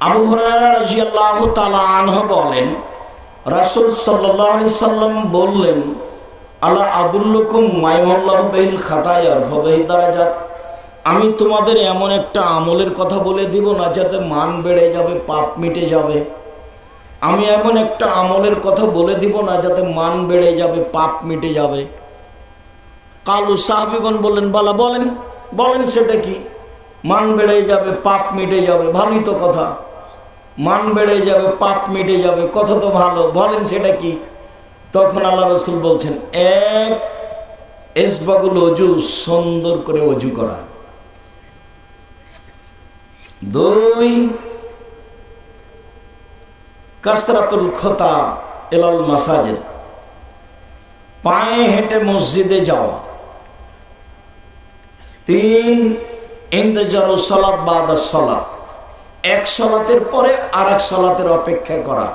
আবু তাআলা আনহু বলেন, রাসূল আলাইহি সাল্লাম বললেন, আলা আদুল্লুকুম মাইমাল্লাহু বিল খাতায়ার ফাবিহি দারাজাত? আমি তোমাদের এমন একটা আমলের কথা বলে দিব না যাতে মান বেড়ে যাবে, পাপ মিটে যাবে। আমি এমন একটা আমলের কথা বলে দিব না যাতে মান বেড়ে যাবে, পাপ মিটে যাবে। কালু সাহাবিগণ বললেন, বালা, বলেন বলেন সেটা কি? মান বেড়ে যাবে, পাপ মিটে যাবে, ভালোই তো কথা। মান বেড়ে যাবে, পাপ মিটে যাবে, কথা তো ভালো। বলেন সেটা কি? তখন আল্লাহ রসুল বলছেন, এক এসবাগুল অজু সুন্দর করে অজু করা। দুই কাসরাতুল খোতা এলাল মাসাজেদ। পায়ে হেঁটে মসজিদে যাওয়া। তিন ইন্তজার সলাৎ বাদ সলাৎ এক সলাতের পরে আর এক সলাতের অপেক্ষা করা।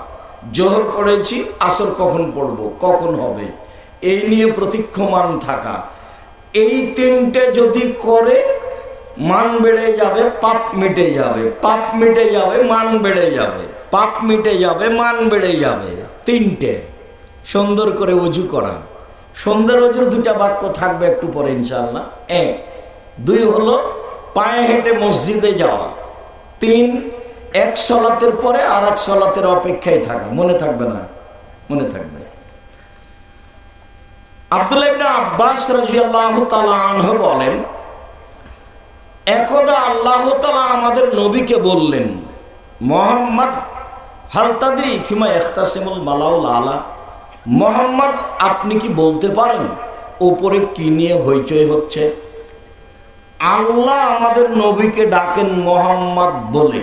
জোহর পড়েছি, আসর কখন পড়ব, কখন হবে? এই নিয়ে প্রতীক্ষমান থাকা। এই তিনটে যদি করে, মান বেড়ে যাবে, পাপ মিটে যাবে। পাপ মিটে যাবে, মান বেড়ে যাবে। পাপ মিটে যাবে, মান বেড়ে যাবে। তিনটে। সুন্দর করে অজু করা। সুন্দর অজুর দুটা বাক্য থাকবে একটু পরে ইনশাল্লাহ এক। দুই হলো পায়ে হেঁটে মসজিদে যাওয়া। তিন, এক সলাতের পরে আর এক সলাতের অপেক্ষায় থাকা। মনে থাকবে না? মনে থাকবে। আব্বাস আনহু বলেন, একদা আল্লাহ তাআলা আমাদের নবীকে বললেন, মোহাম্মদ হালতাদ্রি ফিমা ইখতাসিমুল মালাউল আলা। মোহাম্মদ, আপনি কি বলতে পারেন? ওপরে কি নিয়ে হইচই হচ্ছে? আল্লাহ আমাদের নবীকে ডাকেন মোহাম্মদ বলে।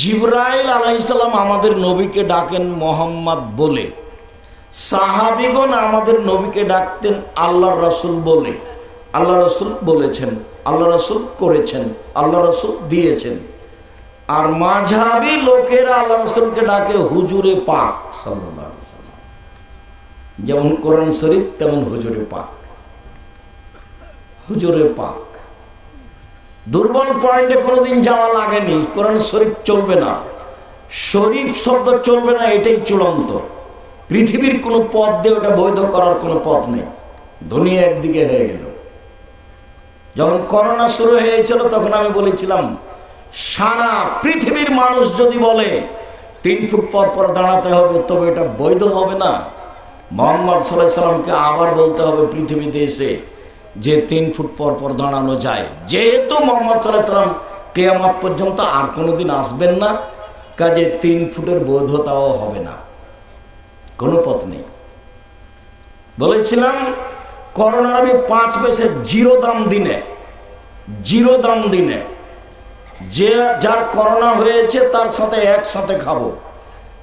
জিব্রাইল আলাইসাল্লাম আমাদের নবীকে ডাকেন মোহাম্মদ বলে। সাহাবিগণ আমাদের নবীকে ডাকতেন আল্লাহ রসুল বলে। আল্লাহ রসুল বলেছেন আল্লাহ রসুল করেছেন আল্লাহ রসুল দিয়েছেন। আর মাঝাবি লোকেরা আল্লাহ রসুলকে ডাকে হুজুরে পাক সাল্লাহ যেমন কোরআন শরীফ, তেমন হুজুরে পাক। হুজুরে পাক। দুর্বল পয়েন্টে কোনোদিন যাওয়া লাগেনি, কোরআন শরীফ চলবে না। শরীফ শব্দ চলবে না, এটাই চূড়ান্ত। পৃথিবীর কোনো পথ দিয়ে ওটা বৈধ করার কোনো পথ নেই। দুনিয়া একদিকে হয়ে গেল। যখন করোনা শুরু হয়েছিল, তখন আমি বলেছিলাম, সারা পৃথিবীর মানুষ যদি বলে, তিন ফুট পর পর দাঁড়াতে হবে, তবে এটা বৈধ হবে না। মোহাম্মদ সাল্লাহ সাল্লামকে আবার বলতে হবে পৃথিবীতে এসে যে তিন ফুট পর পর দাঁড়ানো যায়। যেহেতু মোহাম্মদ সাল্লাহ সাল্লাম কেয়ামত পর্যন্ত আর কোনোদিন আসবেন না, কাজে তিন ফুটের বৈধতাও হবে না। কোনো পথ নেই। বলেছিলাম, করোনার আমি পাঁচ পয়সা জিরো দাম দিনে, জিরো দাম দিনে, যে যার করোনা হয়েছে তার সাথে একসাথে খাব।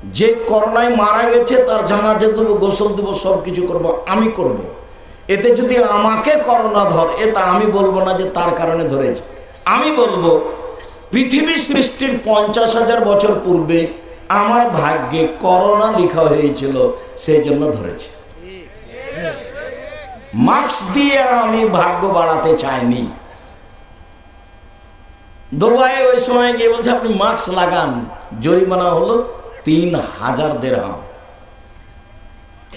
যে করোনায় মারা গেছে তার জানাজে দেবো, গোসল দেবো সব কিছু করব, আমি করব। এতে যদি আমাকে করোনা ধর, এটা আমি বলব না যে তার কারণে ধরেছে। আমি বলব, পৃথিবী সৃষ্টির পঞ্চাশ হাজার বছর পূর্বে আমার ভাগ্যে করোনা লেখা হয়েছিল, সেই জন্য ধরেছে। মাস্ক দিয়ে আমি ভাগ্য বাড়াতে চাইনি। দুবাই ওই সময় গিয়ে বলছে, আপনি মাস্ক লাগান। জরিমানা হলো তিন হাজার দেড়হাম।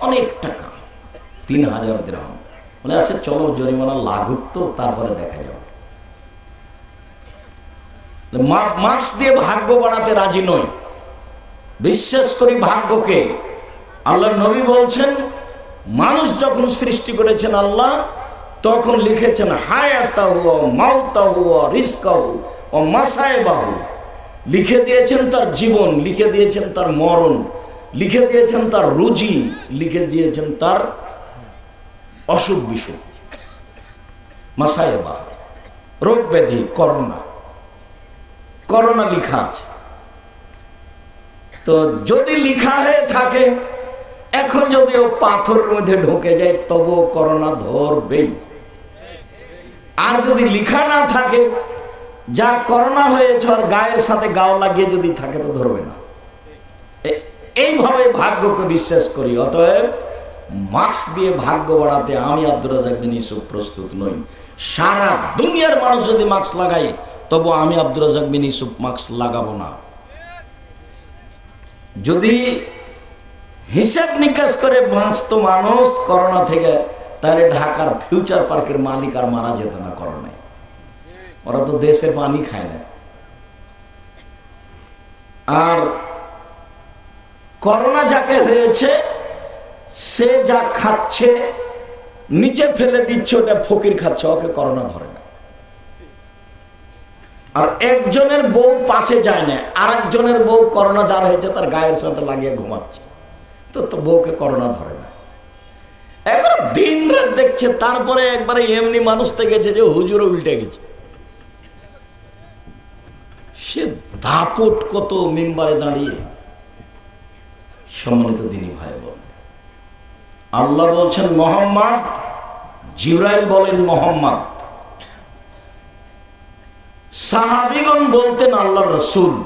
অনেক টাকা, তিন হাজার দেড়হাম। মানে আচ্ছা চলো জরিমানা লাগুক তো, তারপরে দেখা যাবে। মাস্ক দিয়ে ভাগ্য বাড়াতে রাজি নই। বিশ্বাস করি ভাগ্যকে। আল্লাহ নবী বলছেন, মানুষ যখন সৃষ্টি করেছেন আল্লাহ, তখন লিখেছেন, হায়াতাহু লিখে দিয়েছেন তার জীবন, লিখে দিয়েছেন তার মরণ, লিখে দিয়েছেন তার রুজি, লিখে দিয়েছেন তার অসুখ বিসুখ। মাসায় বাহু রোগ ব্যাধি, করোনা। করোনা লিখা আছে। তো যদি লিখা হয়ে থাকে, এখন যদি ও পাথরের মধ্যে ঢুকে যায় তবু করোনা ধরবেই। আর যদি লিখা না থাকে যার করোনা হয়েছে আর গায়ের সাথে গাও লাগিয়ে যদি থাকে, তো ধরবে না। এইভাবে ভাগ্যকে বিশ্বাস করি, অতএব মাস্ক দিয়ে ভাগ্য বাড়াতে আমি আব্দুর রাজাক বিন ইসুফ প্রস্তুত নই। সারা দুনিয়ার মানুষ যদি মাস্ক লাগায়, তবু আমি আব্দুর রাজাক বিন ইউসুফ মাস্ক লাগাবো না। যদি হিসাব নিকাশ করে বাঁচত মানুষ করোনা থেকে, তাহলে ঢাকার ফিউচার পার্কের মালিক আর মারা যেত না করোনায়। ওরা তো দেশে পানি খায় না। আর করোনা যাকে হয়েছে সে যা খাচ্ছে নিচে ফেলে দিচ্ছে, ওটা ফকির খাচ্ছে, ওকে করোনা ধরে না। আর একজনের বউ পাশে যায় না আর একজনের বউ করোনা যার হয়েছে, তার গায়ের সাথে লাগিয়ে ঘুমাচ্ছে। তো তো বউকে করোনা ধরে না। একবার দিন রাত দেখছে, তারপরে একবারে এমনি মানুষ থেকে গেছে যে হুজুরও উল্টে গেছে। সে দাপট কত মেম্বারে দাঁড়িয়ে সম্মানিত দিনী ভাই আল্লাহ বলছেন, মোহাম্মদ? জিব্রাইল বলেন, মোহাম্মদ। সাহাবিগণ বলতেন আল্লাহ রসুল।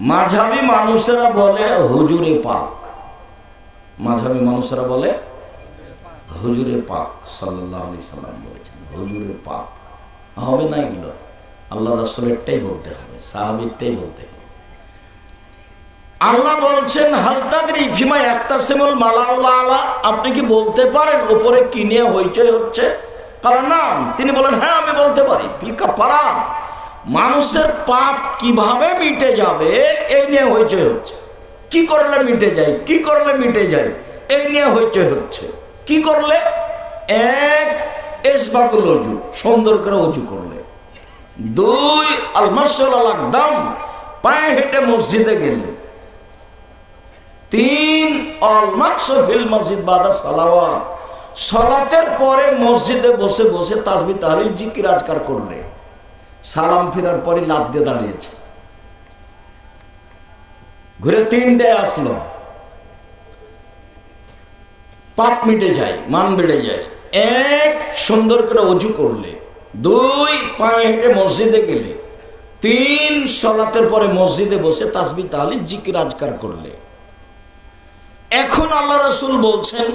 মাঝাবি মানুষেরা বলে, হুজুরে পাক। মাঝাবি মানুষেরা বলে, হুজুরে পাক। সাল্লাহ আলি সাল্লাম বলেছেন, হুজুরে পাক। হবে না এগুলো। আল্লাহ রসুলেরটাই বলতে হবে, সাহাবিরটাই বলতে হবে। আল্লাহ বলছেন হালতাদ্রি ফিমা একটা সেমল মালাউলা আলা আপনি কি বলতে পারেন ওপরে কি নিয়ে হইচই হচ্ছে? কারণ নাম তিনি বলেন হ্যাঁ আমি বলতে পারি। ফিলকা পারা মানুষের পাপ কীভাবে মিটে যাবে, এই নিয়ে হইচই হচ্ছে। কি করলে মিটে যায়, কি করলে মিটে যায়, এই নিয়ে হইচই হচ্ছে। কি করলে? এক এসবাকুল অজু, সুন্দর করে অজু করলে। দুই আলমাসাল একদম পায়ে হেঁটে মসজিদে গেলে। তিন অলমাকস ফিল মসজিদ বাদা সালাওয়াত। সলাতের পরে মসজিদে বসে বসে তাসবি তাহলিল জিকির আজকার করলে। সালাম ফেরার পরে লাভ দিয়ে দাঁড়িয়েছে। ঘুরে তিনটে আসলো। পাপ মিটে যায়, মান বেড়ে যায়। এক সুন্দর করে অজু করলে, দুই পায়ে হেঁটে মসজিদে গেলে, তিন সলাতের পরে মসজিদে বসে তাসবি তাহলিল জিকির আজকার করলে। এখন আল্লাহ রসুল বলছেন,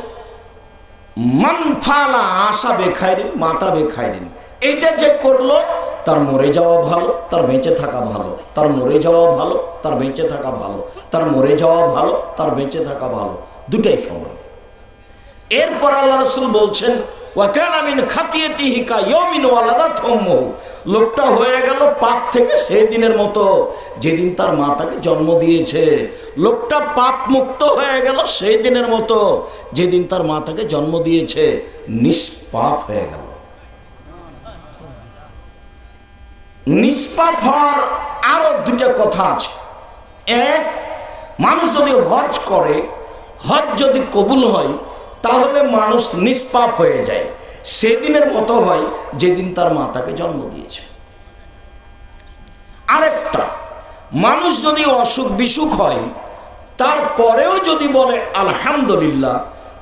মান ফালা আশা বেখাইরিন, মাতা বেখাইরিন। এটা যে করল, তার মরে যাওয়া ভালো, তার বেঁচে থাকা ভালো, তার মরে যাওয়া ভালো, তার বেঁচে থাকা ভালো, তার মরে যাওয়া ভালো, তার বেঁচে থাকা ভালো, দুটাই সমান। এরপর আল্লাহ রসুল বলছেন ওয়াকান আমিন খাতিয়েতি হিকা ইয়মিন ওয়ালাদা থম্ম লোকটা হয়ে গেল পাপ থেকে সেই দিনের মতো, যেদিন তার মা তাকে জন্ম দিয়েছে। লোকটা পাপ মুক্ত হয়ে গেল সেই দিনের মতো, যেদিন তার মা তাকে জন্ম দিয়েছে, নিষ্পাপ হয়ে গেল। নিষ্পাপ হওয়ার আরও দুটা কথা আছে। এক, মানুষ যদি হজ করে, হজ যদি কবুল হয়, তাহলে মানুষ নিষ্পাপ হয়ে যায়। সেদিনের মতো হয় যেদিন তার মা তাকে জন্ম দিয়েছে। আরেকটা, মানুষ যদি অসুখ বিসুখ হয়, তারপরেও যদি বলে, আলহামদুলিল্লাহ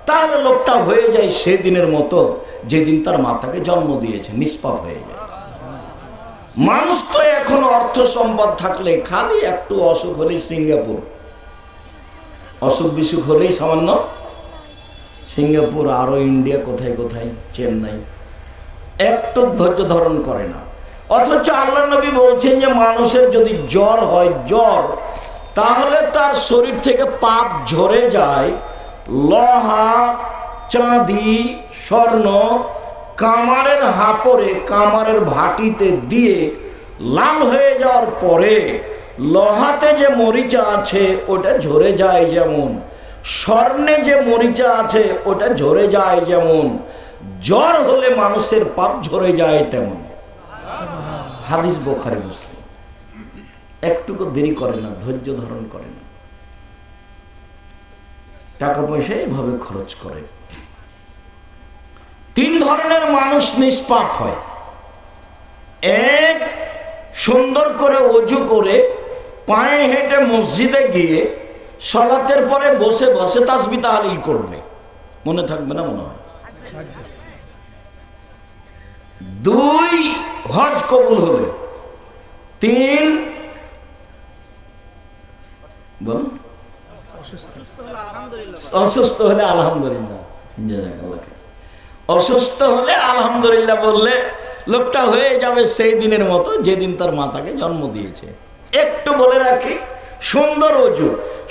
তাহলে লোকটা হয়ে যায় সেদিনের মতো যেদিন তার মাতাকে জন্ম দিয়েছে, নিষ্পাপ হয়ে যায়। মানুষ তো এখন অর্থ সম্পদ থাকলে খালি একটু অসুখ হলেই সিঙ্গাপুর। অসুখ বিসুখ হলেই সামান্য সিঙ্গাপুর আরও ইন্ডিয়া কোথায় কোথায়? চেন্নাই। একটু ধৈর্য ধারণ করে না। অথচ আল্লাহ নবী বলছেন যে, মানুষের যদি জ্বর হয়, জ্বর, তাহলে তার শরীর থেকে পাপ ঝরে যায়। লহা, চাঁদি, স্বর্ণ কামারের হাপরে, কামারের ভাটিতে দিয়ে লাল হয়ে যাওয়ার পরে, লহাতে যে মরিচা আছে, ওটা ঝরে যায় যেমন। স্বর্ণে যে মরিচা আছে, ওটা ঝরে যায় যেমন। জ্বর হলে মানুষের পাপ ঝরে যায় তেমন। হাদিস বোখারে মুসলিম। একটুকু দেরি করে না, ধৈর্য ধারণ করে না। টাকা পয়সা এভাবে খরচ করে। তিন ধরনের মানুষ নিষ্পাপ হয়। এক, সুন্দর করে অজু করে, পায়ে হেঁটে মসজিদে গিয়ে সলাতের পরে বসে বসে তাসবি তাহালিল করবে। মনে থাকবে না মনে দুই হজ কবুল হলে তিন অসুস্থ হলে আলহামদুলিল্লাহ। অসুস্থ হলে আলহামদুলিল্লাহ বললে লোকটা হয়ে যাবে সেই দিনের মতো যেদিন তার মাতাকে জন্ম দিয়েছে। একটু বলে রাখি সুন্দর অজু।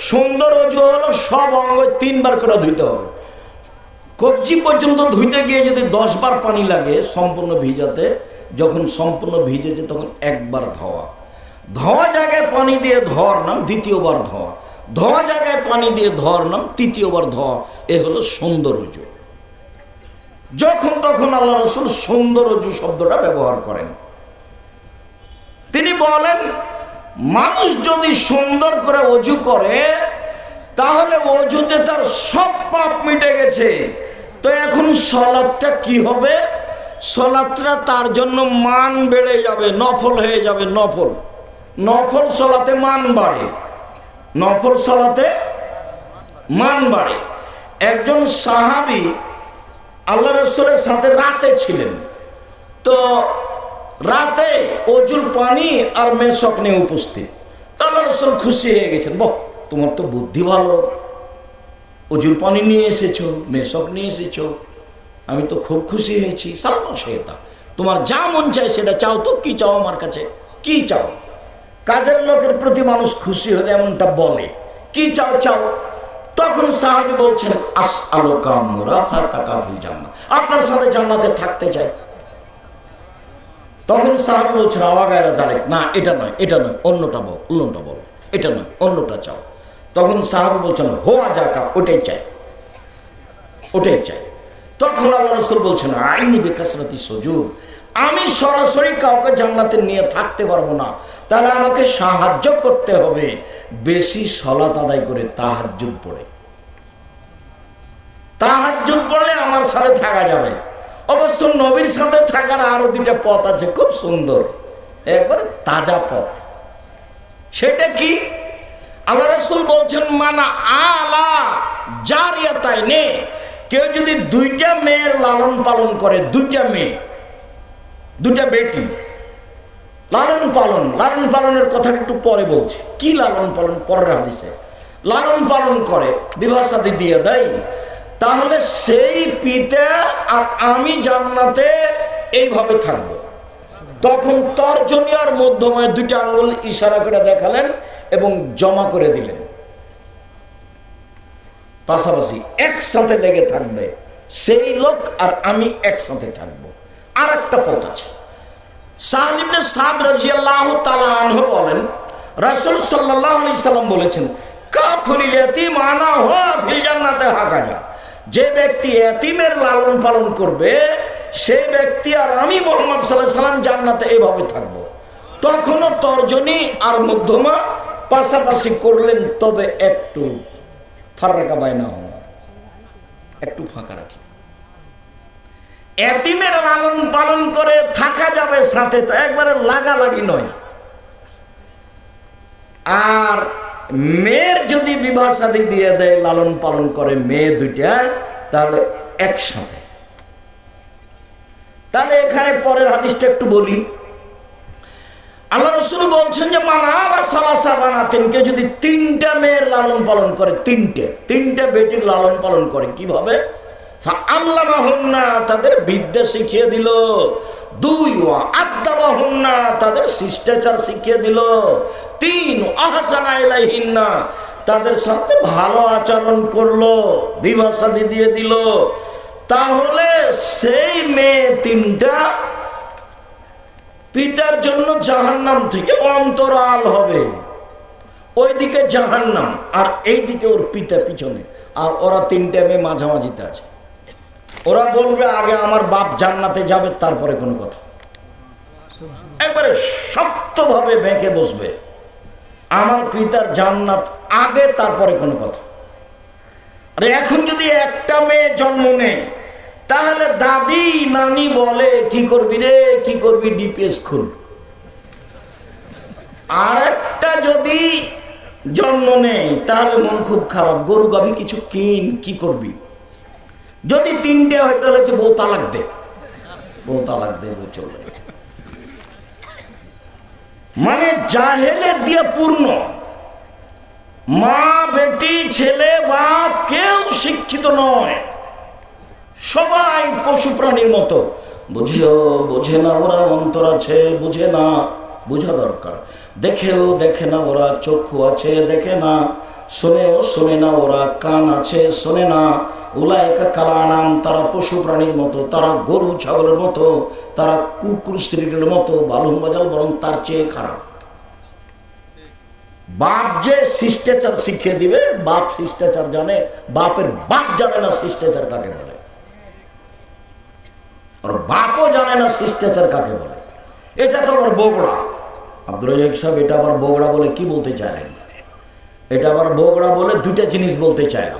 সুন্দর অজু হলো সব অঙ্গ তিনবার করে ধুইতে হবে। কবজি পর্যন্ত ধুইতে গিয়ে যদি দশ বার পানি লাগে সম্পূর্ণ ভিজাতে, যখন সম্পূর্ণ ভিজেছে তখন একবার ধোয়া। ধোয়া জায়গায় পানি দিয়ে ধোয়ার নাম দ্বিতীয়বার ধোয়া। ধোয়া জায়গায় পানি দিয়ে ধোয়ার নাম তৃতীয়বার ধোয়া। এ হলো সুন্দর অজু। যখন তখন আল্লাহ রসুল সুন্দর অজু শব্দটা ব্যবহার করেন। তিনি বলেন মানুষ যদি সুন্দর করে অজু করে, তাহলে অজুতে তার সব পাপ মিটে গেছে। তো এখন সলাদটা কি হবে? সলাদটা তার জন্য মান বেড়ে যাবে, নফল হয়ে যাবে, নফল। নফল সলাতে মান বাড়ে। নফল সলাতে মান বাড়ে। একজন সাহাবি আল্লাহ রসুলের সাথে রাতে ছিলেন। তো রাতে অজুর পানি আর মেশক নিয়ে উপস্থিত। আল্লাহ রসুল খুশি হয়ে গেছেন, বহ, তোমার তো বুদ্ধি ভালো। অজুর পানি নিয়ে এসেছ মেশক নিয়ে এসেছ। আমি তো খুব খুশি হয়েছি। সালমা শেতা তোমার যা মন চায় সেটা চাও তো, কি চাও আমার কাছে? কি চাও? কাজের লোকের প্রতি মানুষ খুশি হলে এমনটা বলে, কি চাও চাও? তখন সাহাবি বলছেন আস আলো কামরা ফাতা কাফিল জান্নাত আপনার সাথে জান্নাতে থাকতে চাই। তখন সাহাবি বলছেন, আওয়া গায়রা জারেক না, এটা নয় এটা নয়, অন্যটা বল অন্যটা বল, এটা নয়, অন্যটা চাও। তখন সাহাবি বলছেন, হোয়া জাকা ওটাই চাই ওটাই চাই। তখন আল্লাহ রসুল বলছেন, আইনি বিকাশরাতি সুযোগ আমি সরাসরি কাউকে জান্নাতে নিয়ে থাকতে পারব না। তাহলে আমাকে সাহায্য করতে হবে। বেশি সলাত আদায় করে তাহাজ্জুদ পড়ে। তাহাজ্জুদ পড়লে আমার সাথে থাকা যাবে। অবশ্য নবীর সাথে থাকার আরও দুটা পথ আছে, খুব সুন্দর। একবারে তাজা পথ। সেটা কি? আল্লাহ রসুল বলছেন, মানা আলা জারিয়া তাই নে কেউ যদি দুইটা মেয়ের লালন পালন করে, দুইটা মেয়ে, দুইটা বেটি, লালন পালন, লালন পালনের কথা একটু পরে বলছি। কি লালন পালন? পরের হাদিসে। লালন পালন করে, বিবাহ সাথী দিয়ে দেয়। তাহলে সেই পিতা আর আমি জান্নাতে এইভাবে থাকব। তখন তর্জনী আর মধ্যময় দুইটা আঙ্গুল ইশারা করে দেখালেন এবং জমা করে দিলেন। পাশাপাশি একসাথে লেগে থাকবে। সেই লোক আর আমি একসাথে থাকব। আর একটা পথ আছে। সাহালিমনে সাদ রাজিয়াল্লাহ তালা আনহ বলেন, রাসুল সাল্লাহ আলি সাল্লাম বলেছেন, কাফরিল এতিম আনা হওয়া ফিল জান্নাতে হাঁকা যা যে ব্যক্তি এতিমের লালন পালন করবে সেই ব্যক্তি আর আমি মোহাম্মদ সাল্লাহ সাল্লাম জান্নাতে এভাবে থাকব। তখনও তর্জনী আর মধ্যমা পাশাপাশি করলেন, তবে একটু ফার্রাকা বায়না হওয়া। একটু ফাঁকা রাখি। এতিমের লালন পালন করে থাকা যাবে সাথে, তো একবারে লাগালাগি নয়। আর মেয়ের যদি বিবাহ সাথী দিয়ে দেয়, লালন পালন করে মেয়ে দুইটা, তাহলে একসাথে। তাহলে এখানে পরের হাদিসটা একটু বলি। আল্লাহ রসুল বলছেন যে কেউ যদি তিনটা মেয়ের লালন পালন করে, তিনটে তিনটে বেটির লালন পালন করে, কীভাবে? তাদের বিদ্যা শিখিয়ে দিল। দুই বাহুন্না তাদের শিষ্টাচার শিখিয়ে দিল। তাদের সাথে ভালো আচরণ করল বিবাহ শাদী দিয়ে দিল। তাহলে সেই মেয়ে তিনটা পিতার জন্য জাহান্নাম থেকে অন্তরাল হবে। ওইদিকে জাহান্নাম, আর এইদিকে ওর পিতা পিছনে। আর ওরা তিনটে মেয়ে মাঝামাঝিতে আছে। ওরা বলবে, আগে আমার বাপ জান্নাতে যাবে, তারপরে কোনো কথা। একবারে শক্তভাবে বেঁকে বসবে। আমার পিতার জান্নাত আগে, তারপরে কোনো কথা। আরে এখন যদি একটা মেয়ে জন্ম নেয়, তাহলে দাদি, নানি বলে, কি করবি রে? কি করবি? ডিপিএস খুল। আর একটা যদি জন্ম নেই তাহলে মন খুব খারাপ। গরু, গাভি কিছু কিন, কি করবি? যদি তিনটে হয়, তাহলে বউ তালাক দে। বউ তালাক দে, বউ চলে। মানে জাহেলে দিয়ে পূর্ণ। মা, বেটি, ছেলে, বাপ কেউ শিক্ষিত নয়। সবাই পশু প্রাণীর মতো। বুঝেও, বোঝে না ওরা অন্তর আছে, বুঝে না, বোঝা দরকার। দেখেও দেখে না ওরা চক্ষু আছে, দেখে না। শোনেও শোনে না ওরা কান আছে, শোনে না তারা পশু প্রাণীর মতো, তারা গরু, ছাগলের মতো, তারা কুকুর, স্ত্রীর মতো, বালুম বাজাল বরং তার চেয়ে খারাপ। বাপ যে শিষ্টাচার শিখিয়ে দিবে, বাপ শিষ্টাচার জানে, বাপের বাপ জানে না শিষ্টাচার কাকে বলে। আর বাপও জানে না শিষ্টাচার কাকে বলে। এটা তো আবার বগড়া। আব্দুল রাজাক সাহেব এটা আবার বগড়া বলে কি বলতে চাইলেন? এটা আবার বগড়া বলে দুইটা জিনিস বলতে চাইলাম।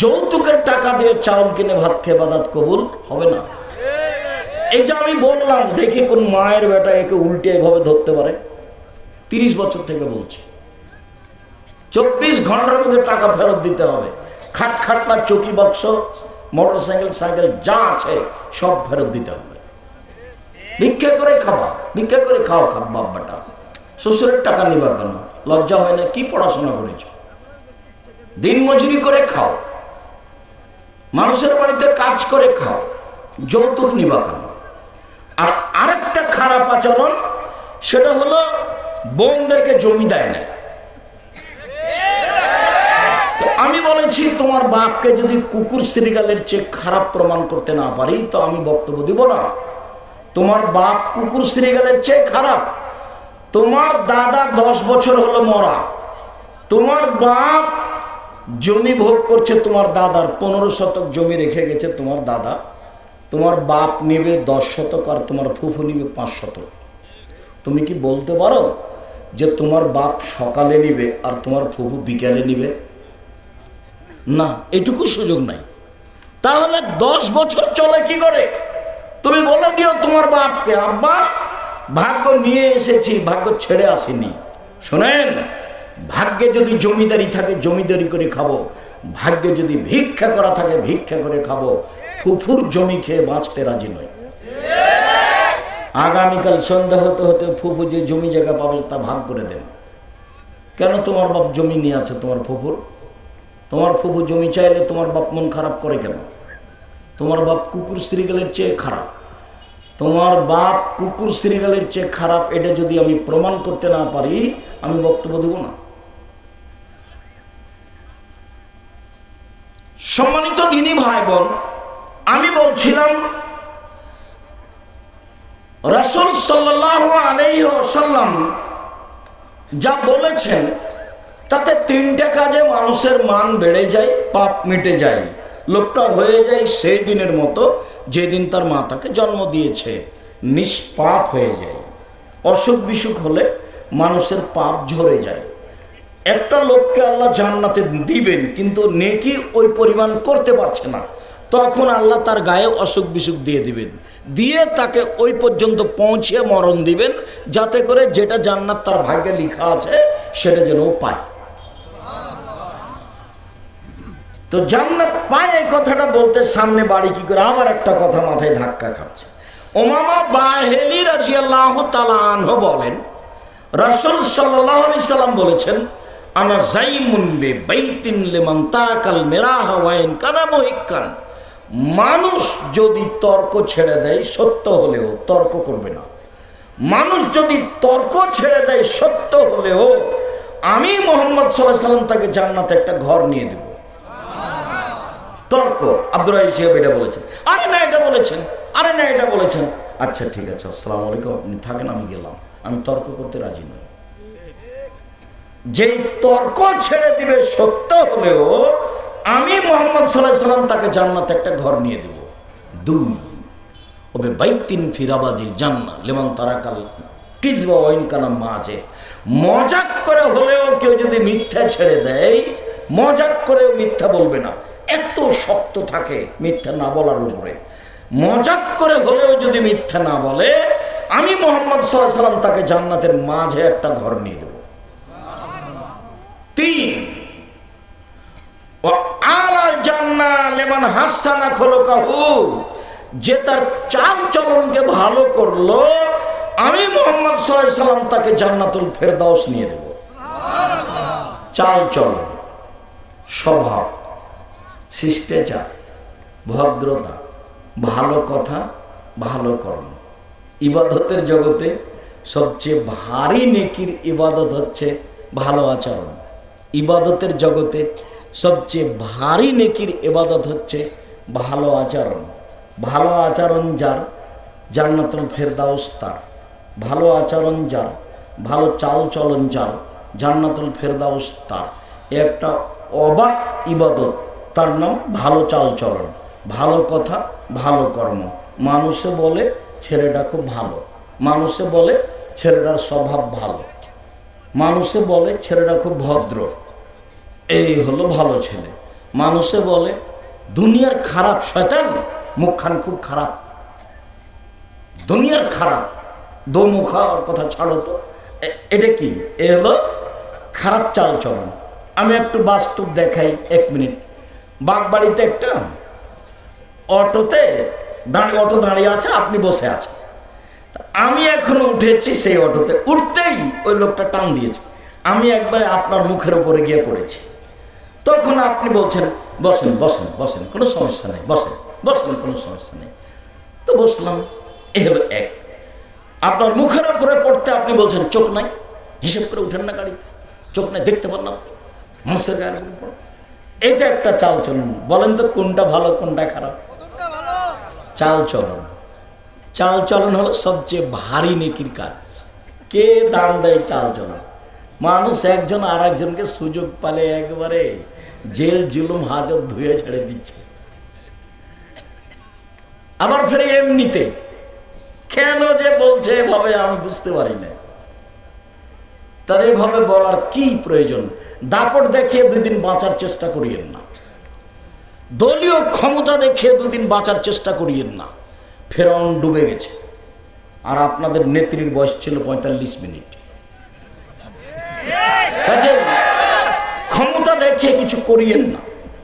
যৌতুকের টাকা দিয়ে চাউল কিনে ভাত খেয়ে বাদাত কবুল হবে না। এই যে আমি বললাম, দেখি কোন মায়ের বেটা একে উল্টে এভাবে ধরতে পারে। তিরিশ বছর থেকে বলছি। চব্বিশ ঘণ্টার মধ্যে টাকা ফেরত দিতে হবে। খাট খাটলা চকি বাক্স মোটর সাইকেল সাইকেল যা আছে সব ফেরত দিতে হবে। ভিক্ষা করে খাওয়া ভিক্ষা করে খাওয়া খাব বাব্বাটা শ্বশুরের টাকা নিবা কেন? লজ্জা হয় না? কি পড়াশোনা করেছ? দিন মজুরি করে খাও। মানুষের বাড়িতে কাজ করে খাও, যৌতুক নিবা কেন? আর আরেকটা খারাপ আচরণ, সেটা হলো বোনদেরকে জমি দেয় না। আমি বলেছি, তোমার বাপকে যদি কুকুর শ্রীগালের চেয়ে খারাপ প্রমাণ করতে না পারি, তো আমি বক্তব্য দিব না। তোমার বাপ কুকুর শ্রীগালের চেয়ে খারাপ। তোমার দাদা দশ বছর হলো মরা। তোমার বাপ জমি ভোগ করছে তোমার দাদার, পনেরো শতক জমি রেখে গেছে তোমার দাদা। তোমার বাপ নেবে দশ শতক আর তোমার ফুফু নিবে পাঁচ শতক। তুমি কি বলতে পারো যে তোমার বাপ সকালে নিবে আর তোমার ফুফু বিকালে নিবে? না, এটুকু সুযোগ নাই। তাহলে দশ বছর চলে কি করে? তুমি বলে দিও তোমার বাপকে, আব্বা, ভাগ্য নিয়ে এসেছি, ভাগ্য ছেড়ে আসেনি। শোনেন ভাগ্যে যদি জমিদারি থাকে, জমিদারি করে খাব। ভাগ্যে যদি ভিক্ষা করা থাকে, ভিক্ষা করে খাব। ফুফুর জমি খেয়ে বাঁচতে রাজি নয়। আগামীকাল সন্ধ্যা হতে হতে ফুফু যে জমি জায়গা পাবে, তা ভাগ করে দেন। কেন তোমার বাপ জমি নিয়ে আছে, তোমার ফুফুর? তোমার ফুফু জমি চাইলে তোমার বাপ মন খারাপ করে কেন? তোমার বাপ কুকুর শ্রীগালের চেয়ে খারাপ। তোমার বাপ কুকুর শ্রীগালের চেয়ে খারাপ, এটা যদি আমি প্রমাণ করতে না পারি, আমি বক্তব্য দেবো না। সম্মানিত দিনী ভাই বোন, আমি বলছিলাম, রসুল সাল্লাহ আলাইসাল্লাম যা বলেছেন, তাতে তিনটে কাজে মানুষের মান বেড়ে যায়, পাপ মিটে যায়। লোকটা হয়ে যায় সেই দিনের মতো, যেদিন তার মা তাকে জন্ম দিয়েছে, নিষ্পাপ হয়ে যায়। অসুখ বিসুখ হলে মানুষের পাপ ঝরে যায়। একটা লোককে আল্লাহ জান্নাতে দিবেন, কিন্তু নেকি ওই পরিমাণ করতে পারছে না। তখন আল্লাহ তার গায়ে অসুখ বিসুখ দিয়ে দিবেন। দিয়ে তাকে ওই পর্যন্ত পৌঁছে মরণ দিবেন, যাতে করে যেটা জান্নাত তার ভাগ্যে লেখা আছে, সেটা যেন পায়। তো জান্নাত পায় এই কথাটা বলতে সামনে বাড়ি কি করে আবার একটা কথা মাথায় ধাক্কা খাচ্ছে। ওমামা বাহেলি রাজিয়াল্লাহ তালাহ বলেন, রসুল সাল্লাহ আলি সাল্লাম বলেছেন তারাকাল মানুষ যদি তর্ক ছেড়ে দেয়, সত্য হলেও তর্ক করবে না। মানুষ যদি তর্ক ছেড়ে দেয়, সত্য হলেও আমি মোহাম্মদ সাল্লাহ সাল্লাম তাকে জান্নাতে একটা ঘর নিয়ে দেব। তর্ক। আব্দুল সাহেব এটা বলেছেন। আরে না, এটা বলেছেন। আরে না, এটা বলেছেন। আচ্ছা ঠিক আছে, আসসালামু আলাইকুম। আপনি থাকেন, আমি গেলাম। আমি তর্ক করতে রাজি নই। যেই তর্ক ছেড়ে দিবে সত্য হলেও আমি মোহাম্মদ সাল্লাহ তাকে জান্নাতে একটা ঘর নিয়ে দেব। দুই, ওবে বাইতিন ফিরাবাজিল জান্না লেমন তারাকাল কিসবা ওয়াইন কালাম মাঝে মজাক করে হলেও কেউ যদি মিথ্যা ছেড়ে দেয়, মজাক করেও মিথ্যা বলবে না। এত শক্ত থাকে মিথ্যা না বলার উপরে। মজাক করে হলেও যদি মিথ্যা না বলে, আমি মোহাম্মদ সাল্লাহ সাল্লাম তাকে জান্নাতের মাঝে একটা ঘর নিয়ে দেব। তিন। ও আলাল জান্না লেমান হাসানা খোলকাহু, যে তার চাল চলনকে ভালো করল, আমি মোহাম্মদ সাল্লাহ সাল্লাম তাকে জান্নাতুল ফেরদাউস নিয়ে দেব চাল চলন, স্বভাব, শিষ্টাচার, ভদ্রতা, ভালো কথা, ভালো কর্ম। ইবাদতের জগতে সবচেয়ে ভারী নেকির ইবাদত হচ্ছে ভালো আচরণ। ইবাদতের জগতে সবচেয়ে ভারী নেকির ইবাদত হচ্ছে ভালো আচরণ। ভালো আচরণ যার, জান্নাতুল ফেরদাউস তার। ভালো আচরণ যার, ভালো চাল চলন যার, জান্নাতুল ফেরদাউস তার। একটা অবাক ইবাদত, তার নাম ভালো চাল চলন ভালো কথা, ভালো কর্ম। মানুষে বলে, ছেলেটা খুব ভালো। মানুষে বলে, ছেলেটার স্বভাব ভালো। মানুষে বলে ছেলেটা খুব ভদ্র। এই হলো ভালো ছেলে। মানুষে বলে, দুনিয়ার খারাপ শয়তান, মুখখান খুব খারাপ। দুনিয়ার খারাপ দোমুখা কথা ছাড়ো তো। এটা কি? এ হলো খারাপ চাল চলন আমি একটু বাস্তব দেখাই, এক মিনিট। বাগবাড়িতে একটা অটোতে দাঁড়িয়ে, অটো দাঁড়িয়ে আছে, আপনি বসে আছেন। আমি এখন উঠেছি সেই অটোতে। উঠতেই ওই লোকটা টান দিয়েছে। আমি একবার আপনার মুখের উপরে গিয়ে পড়েছি। তখন আপনি বলছেন বসেন বসেন বসেন কোনো সমস্যা নেই বসেন বসেন কোনো সমস্যা নেই। তো বসলাম এ হলো এক। আপনার মুখের উপরে পড়তে আপনি বলছেন চোখ নাই? হিসেব করে উঠেন না গাড়ি। চোখ নাই দেখতে পারলাম মানুষের গায়ের উপরে এটা একটা চাল চলন বলেন তো কোনটা ভালো কোনটা খারাপ? চাল চলন চাল চলন হলো সবচেয়ে ভারী নেকির কাজ। কে দাম দেয় চাল চলন মানুষ একজন আর একজনকে সুযোগ পালে একবারে জেল জুলুম হাজত ধুয়ে ছেড়ে দিচ্ছে। আবার ফেরে এমনিতে। কেন যে বলছে এভাবে আমি বুঝতে পারি না। তার এভাবে বলার কি প্রয়োজন? দাপট দেখিয়ে দুদিন বাঁচার চেষ্টা করিয়েন না। দলীয় ক্ষমতা দেখিয়ে দুদিন বাঁচার চেষ্টা করিয়েন না। ফেরাউন ডুবে গেছে। আর আপনাদের নেত্রীর বয়স ছিল পঁয়তাল্লিশ মিনিট। কাজে ক্ষমতা দেখে কিছু করিয়েন না।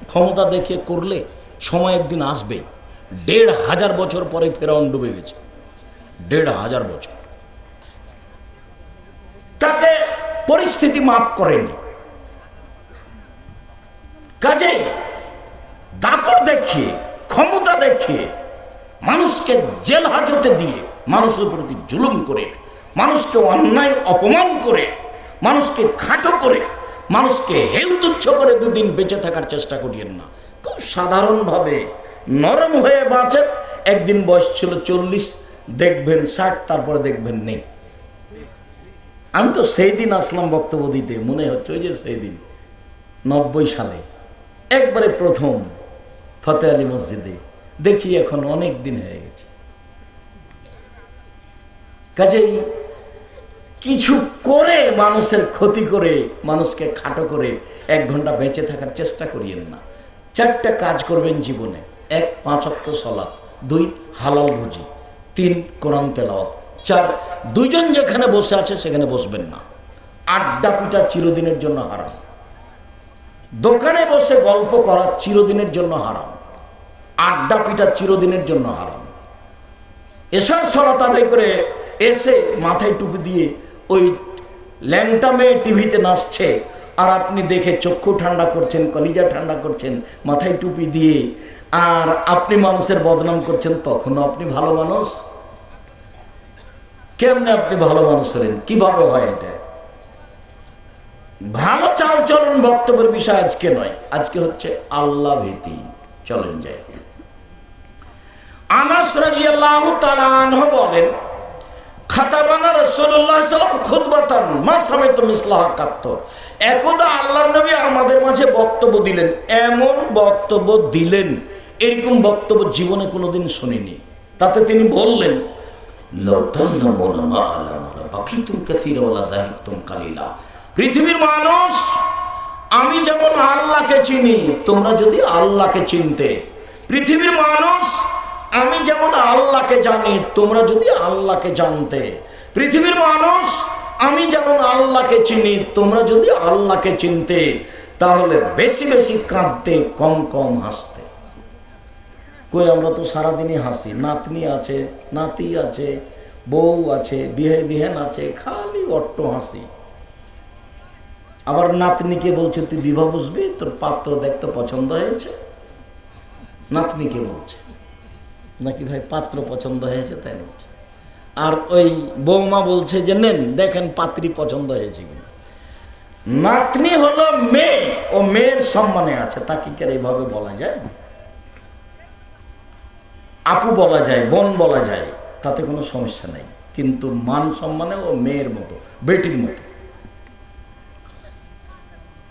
ক্ষমতা দেখে করলে সময় একদিন আসবে। দেড় হাজার বছর পরে ফেরাউন ডুবে গেছে। দেড় হাজার বছর। তাকে পরিস্থিতি মাফ করেনি কাজে দাপট দেখিয়ে ক্ষমতা দেখিয়ে মানুষকে জেল হাজতে দিয়ে মানুষের প্রতি জুলুম করে, মানুষকে অন্যায় অপমান করে, মানুষকে খাটো করে, মানুষকে হেউ তুচ্ছ করে দুদিন বেঁচে থাকার চেষ্টা করিয়েন না। খুব সাধারণভাবে নরম হয়ে বাঁচেন, একদিন বয়স ছিল চল্লিশ, দেখবেন ষাট, তারপরে দেখবেন নেই। আমি তো সেই দিন আসলাম বক্তব্য দিতে, মনে হচ্ছে ওই যে সেই দিন, নব্বই সালে। একবারে প্রথম ফতে আলী মসজিদে, দেখি এখন অনেক দিন হয়ে কাজেই কিছু করে মানুষের ক্ষতি করে, মানুষকে খাটো করে এক ঘণ্টা বেঁচে থাকার চেষ্টা করিয়েন না। চারটা কাজ করবেন জীবনে। এক, পাঁচ অক্ট সলাৎ। দুই, হালাল ভুজি তিন, কোরআন তেলাওয়াত। চার, দুইজন যেখানে বসে আছে সেখানে বসবেন না। আড্ডা পিটা চিরদিনের জন্য হারাম। দোকানে বসে গল্প করা চিরদিনের জন্য হারাম। আড্ডা পিটা চিরদিনের জন্য হারাম। এসার সলাত আদায় করে এসে মাথায় টুপি দিয়ে ওই ল্যাংটা মেয়ে টিভিতে নাচছে। আর আপনি দেখে চক্ষু ঠান্ডা করছেন, কলিজা ঠান্ডা করছেন, মাথায় টুপি দিয়ে। আর আপনি মানুষের বদনাম করছেন, তখনও আপনি ভালো মানুষ? কেমনে আপনি ভালো মানুষ হলেন? কীভাবে হয় এটা? ভালো চাল চলন বক্তব্যের বিষয় আজকে নয়, আজকে হচ্ছে আল্লাহ ভীতি। চলেন যায় আনাস তাআলা আনহু বলেন খাতাবানা রাসূলুল্লাহ সাল্লাম খুতবাতান মা সামিতু মিসলাহা কাত্ত একদা আল্লাহর নবী আমাদের মাঝে বক্তব্য দিলেন, এমন বক্তব্য দিলেন, এরকম বক্তব্য জীবনে কোনোদিন শুনিনি। তাতে তিনি বললেন পৃথিবীর মানুষ, আমি যেমন আল্লাহকে চিনি, তোমরা যদি আল্লাহকে চিনতে, পৃথিবীর মানুষ আমি যেমন আল্লাহকে জানি, তোমরা যদি আল্লাহকে জানতে। পৃথিবীর মানুষ, আমি যেমন আল্লাহকে চিনি, তোমরা যদি আল্লাহকে চিনতে, তাহলে বেশি বেশি কাঁদতে, কম কম হাসতে। কই, আমরা তো সারাদিনই হাসি। নাতনি আছে, নাতি আছে, বউ আছে, বিহে বিহেন আছে, খালি অট্ট হাসি। আবার নাতনিকে বলছে, তুই বিবাহ বুঝবি? তোর পাত্র দেখতে পছন্দ হয়েছে? নাতনিকে বলছে। নাকি ভাই পাত্র পছন্দ হয়েছে, তাই বলছে। আর ওই বৌমা বলছে যে, নেন, দেখেন পাত্রী পছন্দ হয়েছে কিনা নাতনি হলো মেয়ে, ও মেয়ের সম্মানে আছে, তাকে কি এইভাবে বলা যায়? আপু বলা যায়, বোন বলা যায়, তাতে কোনো সমস্যা নেই। কিন্তু মান সম্মানে ও মেয়ের মতো, বেটির মতো।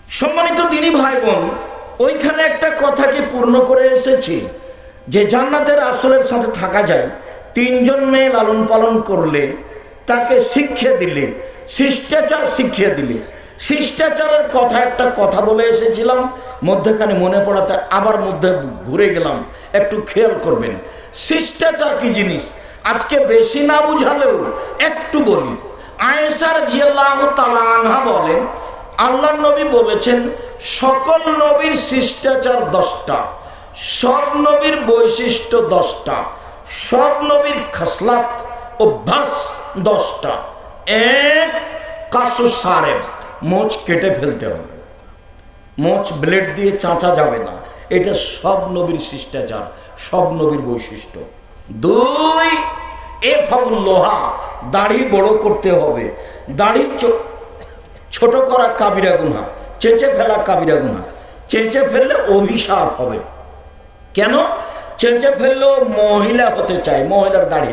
সম্মানিত তিনি ভাই বোন, ওইখানে একটা কথাকে পূর্ণ করে এসেছি? যে জান্নাতের আসলের সাথে থাকা যায়, তিনজন মেয়ে লালন পালন করলে, তাকে শিক্ষা দিলে, শিষ্টাচার শিখিয়ে দিলে। শিষ্টাচারের কথা একটা কথা বলে এসেছিলাম, মধ্যেখানে মনে পড়াতে আবার মধ্যে ঘুরে গেলাম, একটু খেয়াল করবেন। শিষ্টাচার কি জিনিস? আজকে বেশি না বুঝালেও একটু বলি। আয়েসার জিয়াল্লাহ আনহা বলেন আল্লাহ নবী বলেছেন, সকল নবীর শিষ্টাচার দশটা। সব নবীর বৈশিষ্ট্য দশটা সব নবীর খাসলাত অভ্যাস দশটা। এক, কাসু সারেব মোচ কেটে ফেলতে হবে। মোচ ব্লেড দিয়ে চাঁচা যাবে না। এটা সব নবীর শিষ্টাচার সব নবীর বৈশিষ্ট্য। দুই এ ফাউল লোহা। দাড়ি বড় করতে হবে। দাড়ি ছোট করা কাবিরা গুনা চেঁচে ফেলা কাবিরা গুনা চেঁচে ফেললে অভিশাপ হবে। কেন? চেঁচে ফেলল মহিলা হতে চায় মহিলার দাড়ি।